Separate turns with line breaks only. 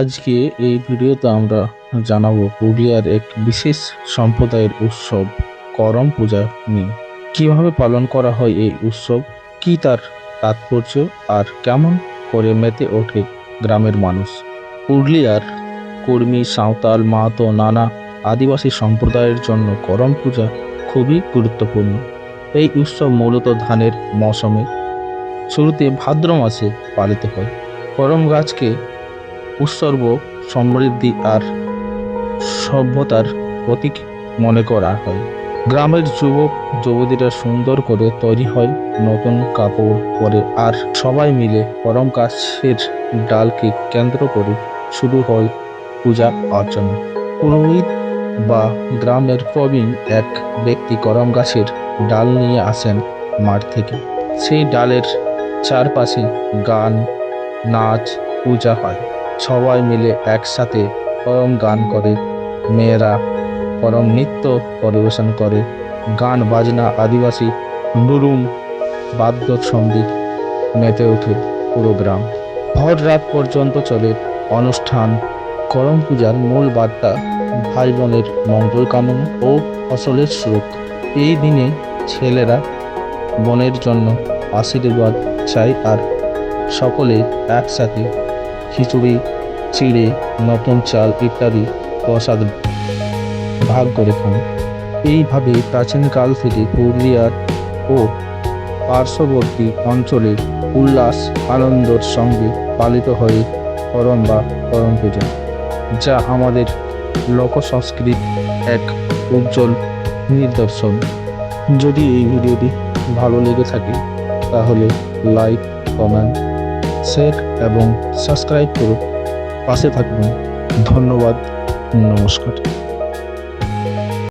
আজকে এই ভিডিওতে আমরা জানাব পুরুলিয়ার এক বিশেষ সম্প্রদায়ের উৎসব, করম পূজা নিয়ে। কীভাবে পালন করা হয় এই উৎসব, কি তার তাৎপর্য, আর কেমন করে মেতে ওঠে গ্রামের মানুষ। পুরুলিয়ার কর্মী, সাঁওতাল মাহাতো নানা আদিবাসী সম্প্রদায়ের জন্য করম পূজা খুবই গুরুত্বপূর্ণ। এই উৎসব মূলত ধানের মৌসুমে শুরুতে ভাদ্র মাসে পালিত হয়। করম গাছকে উৎসর্গ সমৃদ্ধি আর সভ্যতার প্রতীক মনে করা হয়। গ্রামের যুবক যুবতীরা সুন্দর করে তৈরি হয় নতুন কাপড় পরে আর সবাই মিলে করম গাছের ডালকে কেন্দ্র করে শুরু হয় পূজা অর্চনা। পুরোহিত বা গ্রামের প্রবীণ এক ব্যক্তি করম গাছের ডাল নিয়ে আসেন মাঠ থেকে। সেই ডালের চারপাশে গান, নাচ, পূজা হয়। সবাই মিলে একসাথে পরম গান করে। মেয়েরা পরম নৃত্য পরিবেশন করে। গান, বাজনা, আদিবাসী নুরুম বাদ্য সংগীত মেতে ওঠে পুরো গ্রাম। ভর রাত পর্যন্ত চলে অনুষ্ঠান। করম পূজার মূল বার্তা ভাই বোনের মঙ্গল কামনা ও ফসলের সুখ এই দিনে ছেলেরা বনের জন্য আশীর্বাদ চাই আর সকলে একসাথে খিচুড়ি, চিড়ে নতুন চাল ইত্যাদি প্রসাদ ভাগ করে খান। এইভাবে প্রাচীনকাল থেকে পুরুলিয়ার ও পার্শ্ববর্তী অঞ্চলে উল্লাস, আনন্দর সঙ্গে পালিত হয়ে করম বা করম পূজা, যা আমাদের লোক সংস্কৃতির এক উজ্জ্বল নিদর্শন। যদি এই ভিডিওটি ভালো লেগে থাকে, তাহলে লাইক কমেন্ট শেয়ার এবং সাবস্ক্রাইব করুন পাশে থাকবেন। ধন্যবাদ। নমস্কার।